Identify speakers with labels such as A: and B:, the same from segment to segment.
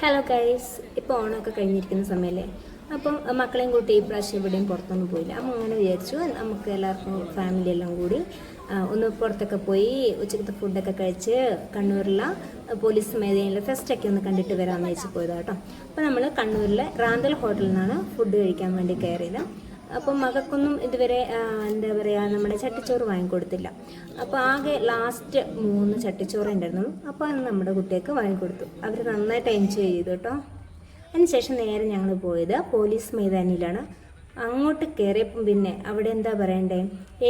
A: Hello കൈസ് ഇപ്പോൾ ഓണമൊക്കെ കഴിഞ്ഞിരിക്കുന്ന സമയമല്ലേ അപ്പം മക്കളെയും കൂട്ടി ഈ പ്രാവശ്യം എവിടെയും പുറത്തൊന്നും പോയില്ല. അപ്പം അങ്ങനെ വിചാരിച്ചു നമുക്ക് എല്ലാവർക്കും ഫാമിലി എല്ലാം കൂടി ഒന്ന് പുറത്തൊക്കെ പോയി ഉച്ചക്കത്തെ ഫുഡൊക്കെ കഴിച്ച് കണ്ണൂരിലെ പോലീസ് മേഖലയിലെ ഫെസ്റ്റൊക്കെ ഒന്ന് കണ്ടിട്ട് വരാമെന്ന് വെച്ച് പോയതാട്ടോ അപ്പോൾ നമ്മൾ കണ്ണൂരിലെ റാന്തൽ ഹോട്ടലിൽ നിന്നാണ് ഫുഡ് കഴിക്കാൻ വേണ്ടി കയറിയത്. അപ്പം മകക്കൊന്നും ഇതുവരെ എന്താ പറയുക നമ്മുടെ ചട്ടിച്ചോറ് വാങ്ങിക്കൊടുത്തില്ല. അപ്പോൾ ആകെ ലാസ്റ്റ് മൂന്ന് ചട്ടിച്ചോറ് ഉണ്ടായിരുന്നു അപ്പോൾ അത് നമ്മുടെ കുട്ടികൾക്ക് വാങ്ങിക്കൊടുത്തു. അവർ നന്നായിട്ട് എൻജോയ് ചെയ്തു കേട്ടോ. അതിനുശേഷം നേരെ ഞങ്ങൾ പോയത് പോലീസ് മൈതാനിയിലാണ്. അങ്ങോട്ട് കയറിയപ്പം പിന്നെ അവിടെ എന്താ പറയണ്ടേ?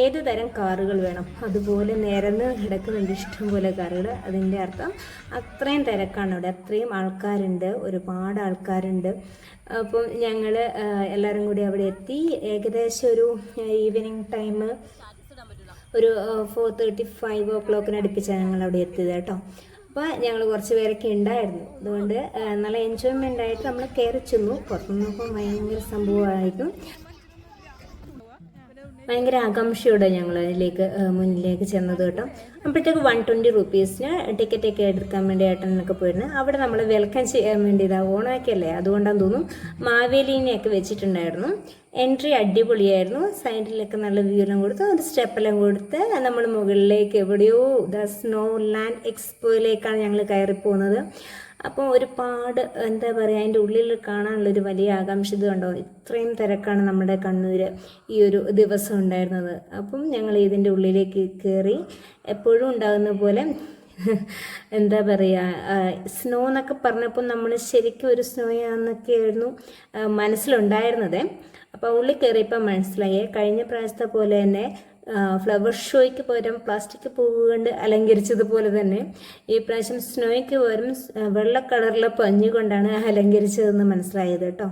A: ഏത് തരം കാറുകൾ വേണം? അതുപോലെ നിരന്ന് കിടക്കുന്നുണ്ട് ഇഷ്ടംപോലെ കാറുകൾ. അതിന്റെ അർത്ഥം അത്രയും തിരക്കാണ് അവിടെ. അത്രയും ആൾക്കാരുണ്ട്. ഒരുപാട് ആൾക്കാരുണ്ട്. അപ്പം ഞങ്ങൾ എല്ലാവരും കൂടി അവിടെ എത്തി. ഏകദേശം ഒരു ഈവനിങ് ടൈം ഒരു ഫോർ തേർട്ടി ഫൈവ് ഓ ക്ലോക്കിന് അടുപ്പിച്ചാണ് ഞങ്ങൾ അവിടെ എത്തിയത് കേട്ടോ. അപ്പോൾ ഞങ്ങൾ കുറച്ച് പേരൊക്കെ ഉണ്ടായിരുന്നു. അതുകൊണ്ട് നല്ല എൻജോയ്മെന്റ് ആയിട്ട് നമ്മൾ കയറി ചെന്നു. പുറത്തു നോക്കുമ്പോൾ ഭയങ്കര സംഭവമായിരുന്നു ഭയങ്കര ആകാംക്ഷയോടെ ഞങ്ങൾ അതിലേക്ക് മുന്നിലേക്ക് ചെന്നത് കേട്ടോ. അപ്പോഴത്തേക്ക് വൺ ട്വന്റി റുപ്പീസിന് ടിക്കറ്റ് ഒക്കെ എടുക്കാൻ വേണ്ടി ഏട്ടനൊക്കെ പോയിരുന്നു. അവിടെ നമ്മൾ വെൽക്കം ചെയ്യാൻ വേണ്ടി ഇതാ ഓണമൊക്കെ അല്ലേ അതുകൊണ്ടാന്ന് തോന്നും മാവേലീനെയൊക്കെ വെച്ചിട്ടുണ്ടായിരുന്നു. എൻട്രി അടിപൊളിയായിരുന്നു. സൈഡിലൊക്കെ നല്ല വ്യൂ എല്ലാം കൊടുത്ത്. ഒരു സ്റ്റെപ്പെല്ലാം കൊടുത്ത് നമ്മൾ മുകളിലേക്ക് എവിടെയോ ദ സ്നോ ലാൻഡ് എക്സ്പോയിലേക്കാണ് ഞങ്ങൾ കയറി പോകുന്നത് അപ്പോൾ ഒരുപാട് എന്താ പറയുക അതിന്റെ ഉള്ളിൽ കാണാനുള്ളൊരു വലിയ ആകാംക്ഷ ഉണ്ടോ ഇത്രയും തിരക്കാണ് നമ്മുടെ കണ്ണൂർ ഈ ഒരു ദിവസം ഉണ്ടായിരുന്നത്. അപ്പം ഞങ്ങൾ ഇതിന്റെ ഉള്ളിലേക്ക് കയറി എപ്പോഴും ഉണ്ടാകുന്ന പോലെ എന്താ പറയുക സ്നോ എന്നൊക്കെ പറഞ്ഞപ്പോൾ നമ്മൾ ശരിക്കും ഒരു സ്നോയാന്നൊക്കെയായിരുന്നു മനസ്സിലുണ്ടായിരുന്നത്. അപ്പോൾ ഉള്ളിൽ കയറിയപ്പോൾ മനസ്സിലായി കഴിഞ്ഞ പ്രാവശ്യത്തെ പോലെ തന്നെ ഫ്ലവർ ഷോയ്ക്ക് പകരം പ്ലാസ്റ്റിക് പൂവുകൊണ്ട് അലങ്കരിച്ചതുപോലെ തന്നെ ഈ പ്രാവശ്യം സ്നോയ്ക്ക് പകരം വെള്ള കളറിലെ പഞ്ഞു കൊണ്ടാണ് അലങ്കരിച്ചതെന്ന് മനസ്സിലായത് കേട്ടോ.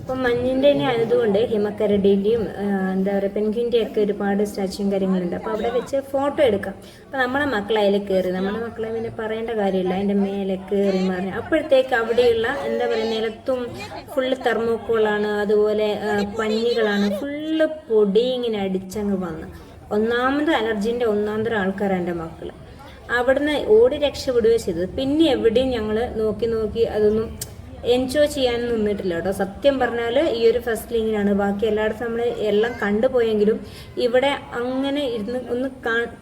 A: ഇപ്പം മഞ്ഞിന്റെ തന്നെ ആയതുകൊണ്ട് ഹിമക്കരടിന്റെയും എന്താ പറയുക പെൻഗിന്റെ ഒക്കെ ഒരുപാട് സ്റ്റാച്ചും കാര്യങ്ങളുണ്ട്. അപ്പോൾ അവിടെ വെച്ച് ഫോട്ടോ എടുക്കാം. അപ്പോൾ നമ്മളെ മക്കളെ അതിൽ കയറി നമ്മുടെ മക്കളെ പിന്നെ പറയേണ്ട കാര്യമില്ല. അതിന്റെ മേലെ കയറി മറിഞ്ഞ്. അപ്പോഴത്തേക്ക് അവിടെയുള്ള എന്താ പറയുക നിലത്തും ഫുള്ള് തെർമോക്കോളാണ് അതുപോലെ പഞ്ഞികളാണ് ഫുള്ള് പൊടി ഇങ്ങനെ അടിച്ചങ്ങ് വന്ന്. ഒന്നാമത് അലർജീന്റെ ഒന്നാമതൊരു ആൾക്കാരാണ് എന്റെ മക്കൾ അവിടുന്ന് ഓടി രക്ഷപ്പെടുകയോ ചെയ്തത്. പിന്നെ എവിടെയും ഞങ്ങൾ നോക്കി നോക്കി അതൊന്നും എൻജോയ് ചെയ്യാൻ നിന്നിട്ടില്ല കേട്ടോ. സത്യം പറഞ്ഞാൽ ഈ ഒരു ഫസ്റ്റ് ലിങ്ങിനാണ് ബാക്കി എല്ലായിടത്തും നമ്മൾ എല്ലാം കണ്ടുപോയെങ്കിലും ഇവിടെ അങ്ങനെ ഇരുന്ന് ഒന്ന്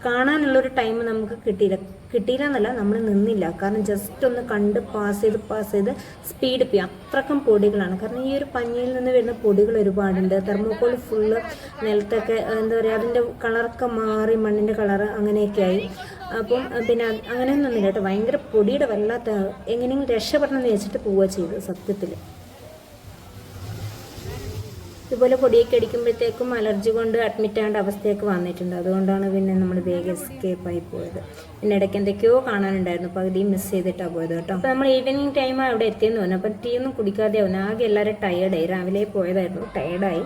A: കാണാനുള്ളൊരു ടൈം നമുക്ക് കിട്ടിയില്ല. കിട്ടിയില്ല എന്നല്ല നമ്മൾ നിന്നില്ല. കാരണം ജസ്റ്റ് ഒന്ന് കണ്ട് പാസ് ചെയ്ത് പാസ് ചെയ്ത് സ്പീഡ് പോയി അത്രക്കും പൊടികളാണ്. കാരണം ഈ ഒരു പഞ്ഞിയിൽ നിന്ന് വരുന്ന പൊടികൾ ഒരുപാടുണ്ട്. തെർമോക്കോൾ ഫുള്ള് നിലത്തൊക്കെ എന്താ പറയുക അതിന്റെ കളറൊക്കെ മാറി മണ്ണിന്റെ കളർ അങ്ങനെയൊക്കെ ആയി. അപ്പം പിന്നെ അങ്ങനെ അങ്ങനെയൊന്നുമില്ല കേട്ടോ. ഭയങ്കര പൊടിയുടെ വല്ലാത്ത എങ്ങനെയെങ്കിലും രക്ഷപ്പെടണം എന്ന് വെച്ചിട്ട് പോവുക ചെയ്തു സത്യത്തിൽ ഇതുപോലെ പൊടിയൊക്കെ അടിക്കുമ്പോഴത്തേക്കും അലർജി കൊണ്ട് അഡ്മിറ്റ് ആവേണ്ട അവസ്ഥയൊക്കെ വന്നിട്ടുണ്ട്. അതുകൊണ്ടാണ് പിന്നെ നമ്മൾ വേഗം എസ്കേപ്പ് ആയി പോയത്. പിന്നെ ഇടയ്ക്ക് എന്തൊക്കെയോ കാണാനുണ്ടായിരുന്നു. പകുതി മിസ് ചെയ്തിട്ടാണ് പോയത് കേട്ടോ. അപ്പോൾ നമ്മൾ ഈവനിങ് ടൈം അവിടെ എത്തിയെന്ന് പറഞ്ഞു. അപ്പം ടീ ഒന്നും കുടിക്കാതെ ആവുന്നു ആകെ എല്ലാവരും ടയേർഡായി രാവിലെ പോയതായിരുന്നു. ടയേർഡായി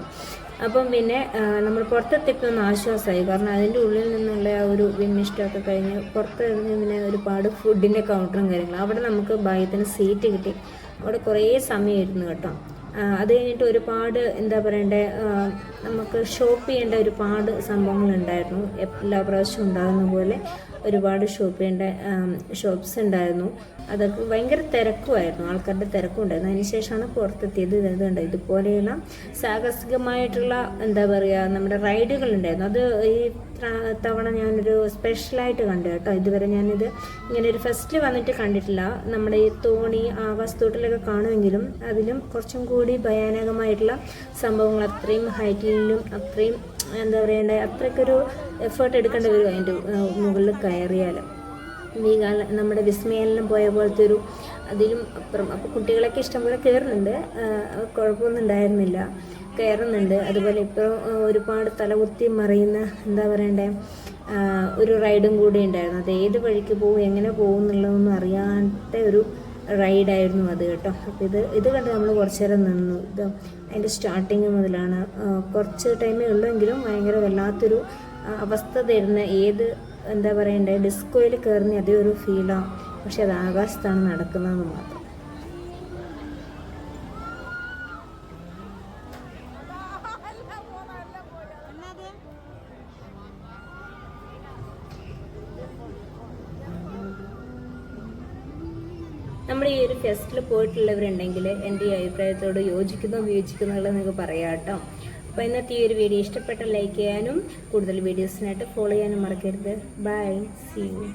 A: അപ്പം പിന്നെ നമ്മൾ പുറത്തെത്തിക്കുന്ന ആശ്വാസമായി. കാരണം അതിന്റെ ഉള്ളിൽ നിന്നുള്ള ആ ഒരു വിമ്മിഷ്ടമൊക്കെ കഴിഞ്ഞ് പുറത്ത് പിന്നെ ഒരുപാട് ഫുഡിന്റെ കൗണ്ടറും കാര്യങ്ങളും. അവിടെ നമുക്ക് ഭാഗ്യത്തിന് സീറ്റ് കിട്ടി. അവിടെ കുറേ സമയം ഇരുന്നു കേട്ടോ അത് കഴിഞ്ഞിട്ട് ഒരുപാട് എന്താ പറയണ്ടേ നമുക്ക് ഷോപ്പ് ചെയ്യേണ്ട ഒരുപാട് സംഭവങ്ങളുണ്ടായിരുന്നു എല്ലാ പ്രാവശ്യവും ഉണ്ടാകുന്ന പോലെ. ഒരുപാട് ഷോപ്പ് ചെയ്യേണ്ട ഷോപ്സ് ഉണ്ടായിരുന്നു അതൊക്കെ ഭയങ്കര തിരക്കുമായിരുന്നു ആൾക്കാരുടെ തിരക്കും ഉണ്ടായിരുന്നു. അതിനുശേഷമാണ് പുറത്തെത്തിയത് ഇത് ഇതുണ്ട് ഇതുപോലെയുള്ള സാഹസികമായിട്ടുള്ള എന്താ പറയുക നമ്മുടെ റൈഡുകൾ ഉണ്ടായിരുന്നു. അത് ഈ തവണ ഞാനൊരു സ്പെഷ്യലായിട്ട് കണ്ടു കേട്ടോ. ഇതുവരെ ഞാനിത് ഇങ്ങനെ ഒരു ഫെസ്റ്റിൽ വന്നിട്ട് കണ്ടിട്ടില്ല. നമ്മുടെ ഈ തോണി ആകാശത്തോട്ടിലൊക്കെ കാണുമെങ്കിലും അതിലും കുറച്ചും കൂടി ഭയാനകമായിട്ടുള്ള സംഭവങ്ങൾ അത്രയും ഹൈറ്റിലും അത്രയും എന്താ പറയണ്ടേ അത്രയ്ക്കൊരു എഫേർട്ട് എടുക്കേണ്ടി വരും അതിന്റെ മുകളിൽ കയറിയാൽ കാല നമ്മുടെ വിസ്മയെല്ലാം പോയ പോലത്തെ ഒരു അതിലും അപ്പുറം അപ്പോൾ കുട്ടികളൊക്കെ ഇഷ്ടംപോലെ കയറുന്നുണ്ട്. കുഴപ്പമൊന്നും ഉണ്ടായിരുന്നില്ല. കയറുന്നുണ്ട്. അതുപോലെ ഇപ്പോൾ ഒരുപാട് തലകുത്തി മറിയുന്ന എന്താ പറയണ്ടേ ഒരു റൈഡും കൂടി ഉണ്ടായിരുന്നു. അത് ഏത് വഴിക്ക് പോകും എങ്ങനെ പോകും എന്നുള്ളതൊന്നും അറിയാത്ത ഒരു റൈഡായിരുന്നു അത് കേട്ടോ. അപ്പോൾ ഇത് ഇത് കണ്ട് നമ്മൾ കുറച്ചു നേരം നിന്നു. ഇത് അതിന്റെ സ്റ്റാർട്ടിങ് മുതലാണ്. കുറച്ച് ടൈമേ ഉള്ളെങ്കിലും ഭയങ്കര വല്ലാത്തൊരു അവസ്ഥ തരുന്ന ഏത് എന്താ പറയണ്ടേ ഡിസ്കോയിൽ കയറുന്ന അതേ ഒരു ഫീലാണ് പക്ഷെ അത് ആകാശത്താണ് നടക്കുന്നതെന്ന് മാത്രം. നമ്മൾ ഈ ഒരു ഫെസ്റ്റിൽ പോയിട്ടുള്ളവരുണ്ടെങ്കിൽ എന്റെ ഈ അഭിപ്രായത്തോട് യോജിക്കുന്നോ വിയോജിക്കുന്നോ ഉള്ളത് നിങ്ങൾക്ക് പറയാം കേട്ടോ. അപ്പോൾ ഇന്നത്തെ ഈ ഒരു വീഡിയോ ഇഷ്ടപ്പെട്ട ലൈക്ക് ചെയ്യാനും കൂടുതൽ വീഡിയോസിനായിട്ട് ഫോളോ ചെയ്യാനും മറക്കരുത്. By C U